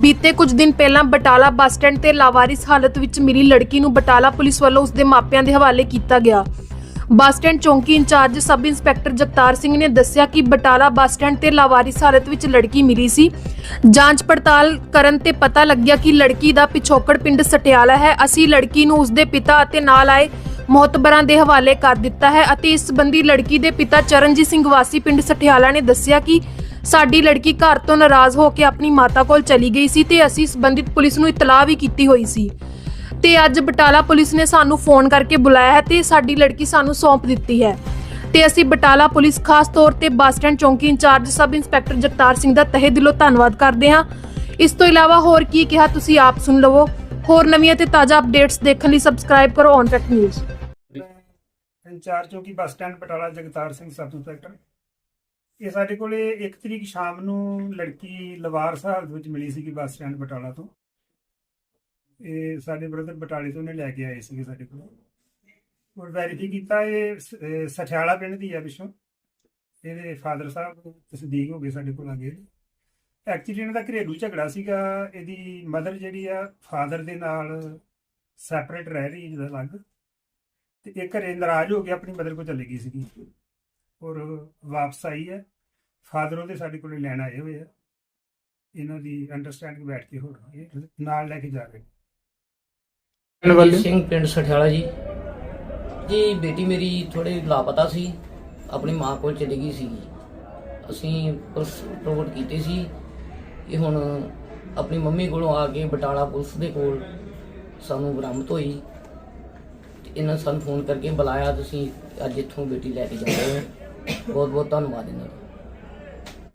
ਬੀਤੇ ਕੁਝ ਦਿਨ ਪਹਿਲਾਂ ਬਟਾਲਾ ਬੱਸ ਸਟੈਂਡ ਤੇ ਲਾਵਾਰਿਸ ਹਾਲਤ ਵਿੱਚ ਮਿਲੀ ਲੜਕੀ ਨੂੰ ਬਟਾਲਾ ਪੁਲਿਸ ਵੱਲੋਂ ਉਸਦੇ ਮਾਪਿਆਂ ਦੇ ਹਵਾਲੇ ਕੀਤਾ ਗਿਆ। ਬੱਸ ਸਟੈਂਡ ਚੌਂਕੀ incharge sub inspector Jagtar Singh ਨੇ ਦੱਸਿਆ ਕਿ ਬਟਾਲਾ ਬੱਸ ਸਟੈਂਡ ਤੇ ਲਾਵਾਰਿਸ ਹਾਲਤ ਵਿੱਚ ਲੜਕੀ ਮਿਲੀ ਸੀ। ਜਾਂਚ ਪੜਤਾਲ ਕਰਨ ਤੇ ਪਤਾ ਲੱਗਿਆ ਕਿ ਲੜਕੀ ਦਾ ਪਿਛੋਕੜ ਪਿੰਡ ਸਟਿਆਲਾ ਹੈ। ਅਸੀਂ ਲੜਕੀ ਨੂੰ ਉਸਦੇ ਪਿਤਾ ਅਤੇ ਨਾਲ ਆਏ ਮੋਹਤਬਰਾਂ ਦੇ ਹਵਾਲੇ ਕਰ ਦਿੱਤਾ ਹੈ ਅਤੇ ਇਸ ਸੰਬੰਧੀ ਲੜਕੀ ਦੇ ਪਿਤਾ ਚਰਨਜੀਤ ਸਿੰਘ ਵਾਸੀ ਪਿੰਡ ਸਠਿਆਲਾ ਨੇ ਦੱਸਿਆ ਕਿ ਸਾਡੀ ਲੜਕੀ ਘਰ ਤੋਂ ਨਾਰਾਜ਼ ਹੋ ਕੇ ਆਪਣੀ ਮਾਤਾ ਕੋਲ ਚਲੀ ਗਈ ਸੀ ਤੇ ਅਸੀਂ ਸੰਬੰਧਿਤ ਪੁਲਿਸ ਨੂੰ ਇਤਲਾਹ ਵੀ ਕੀਤੀ ਹੋਈ ਸੀ। ਤੇ ਅੱਜ ਬਟਾਲਾ ਪੁਲਿਸ ਨੇ ਸਾਨੂੰ ਫੋਨ ਕਰਕੇ ਬੁਲਾਇਆ ਹੈ ਤੇ ਸਾਡੀ ਲੜਕੀ ਸਾਨੂੰ ਸੌਂਪ ਦਿੱਤੀ ਹੈ। ਤੇ ਅਸੀਂ ਬਟਾਲਾ ਪੁਲਿਸ ਖਾਸ ਤੌਰ ਤੇ ਬੱਸ ਸਟੈਂਡ ਚੌਂਕੀ incharge sub inspector Jagtar Singh ਦਾ ਤਹਿ ਦਿਲੋਂ ਧੰਨਵਾਦ ਕਰਦੇ ਹਾਂ। ਇਸ ਤੋਂ ਇਲਾਵਾ ਹੋਰ ਕੀ ਕਿਹਾ ਤੁਸੀਂ ਆਪ ਸੁਣ ਲਵੋ। ਹੋਰ ਨਵੀਆਂ ਤੇ ਤਾਜ਼ਾ ਅਪਡੇਟਸ ਦੇਖਣ ਲਈ ਸਬਸਕ੍ਰਾਈਬ ਕਰੋ ਔਨ ਫੈਕਟ ਨਿਊਜ਼। ਇੰਚਾਰਜ ਚੌਕੀ bus stand Batala Jagtar Singh sub inspector? ਇਹ ਸਾਡੇ ਕੋਲੇ 1 ਤਰੀਕ ਸ਼ਾਮ ਨੂੰ ਲੜਕੀ ਲਵਾਰਸ ਹਾਲਤ ਵਿੱਚ ਮਿਲੀ ਸੀਗੀ ਬੱਸ ਸਟੈਂਡ ਬਟਾਲਾ ਤੋਂ। ਇਹ ਸਾਡੇ ਬ੍ਰਦਰ ਬਟਾਲੇ ਤੋਂ ਨੇ ਲੈ ਕੇ ਆਏ ਸੀਗੇ ਸਾਡੇ ਕੋਲ। ਔਰ ਵੈਰੀਫਾਈ ਕੀਤਾ ਇਹ ਸਠਿਆਲਾ ਪਿੰਡ ਦੀ ਆ ਪਿੱਛੋਂ। ਇਹਦੇ ਫਾਦਰ ਸਾਹਿਬ ਤਸਦੀਕ ਹੋ ਗਏ ਸਾਡੇ ਕੋਲ ਆ ਗਏ। ਐਕਚੁਅਲੀ ਇਹਨਾਂ ਦਾ ਘਰੇਲੂ ਝਗੜਾ ਸੀਗਾ। ਇਹਦੀ ਮਦਰ ਜਿਹੜੀ ਆ ਫਾਦਰ ਦੇ ਨਾਲ ਸੈਪਰੇਟ ਰਹਿ ਰਹੀ ਜਿਹਦਾ ਅਲੱਗ। ਤੇ ਇਹ ਘਰੇ ਨਾਰਾਜ਼ ਹੋ ਕੇ ਆਪਣੀ ਮਦਰ ਕੋਲ ਚਲੀ ਗਈ ਸੀਗੀ। ਔਰ ਵਾਪਸ ਆਈ ਹੈ। ਫਾਦਰ ਉਹਦੇ ਸਾਡੇ ਕੋਲੇ ਲੈਣ ਆਏ ਹੋਏ ਆ। ਇਹਨਾਂ ਦੀ ਅੰਡਰਸਟੈਂਡਿੰਗ ਬੈਠ ਕੇ ਹੋ ਰਹੀ ਹੈ ਨਾਲ ਲੈ ਕੇ ਜਾ ਰਹੇ ਰਣਜੀਤ ਸਿੰਘ ਪਿੰਡ ਸਠਿਆਲਾ ਜੀ। ਜੀ ਬੇਟੀ ਮੇਰੀ ਥੋੜੇ ਲਾਪਤਾ ਸੀ। ਆਪਣੀ ਮਾਂ ਕੋਲ ਚਲੀ ਗਈ ਸੀ ਅਸੀਂ ਪੁਲਿਸ ਰਿਪੋਰਟ ਕੀਤੀ ਸੀ ਇਹ ਹੁਣ ਆਪਣੀ ਮੰਮੀ ਕੋਲੋਂ ਆ ਕੇ ਬਟਾਲਾ ਪੁਲਿਸ ਦੇ ਕੋਲ ਸਾਨੂੰ ਬਰਾਮਦ ਹੋਈ। ਇਹਨਾਂ ਸਾਨੂੰ ਫੋਨ ਕਰਕੇ ਬੁਲਾਇਆ ਤੁਸੀਂ ਅੱਜ ਇੱਥੋਂ ਬੇਟੀ ਲੈ ਕੇ ਜਾ ਰਹੇ ਹੋ। ਬਹੁਤ ਬਹੁਤ ਧੰਨਵਾਦ ਇਹਨਾਂ ਦਾ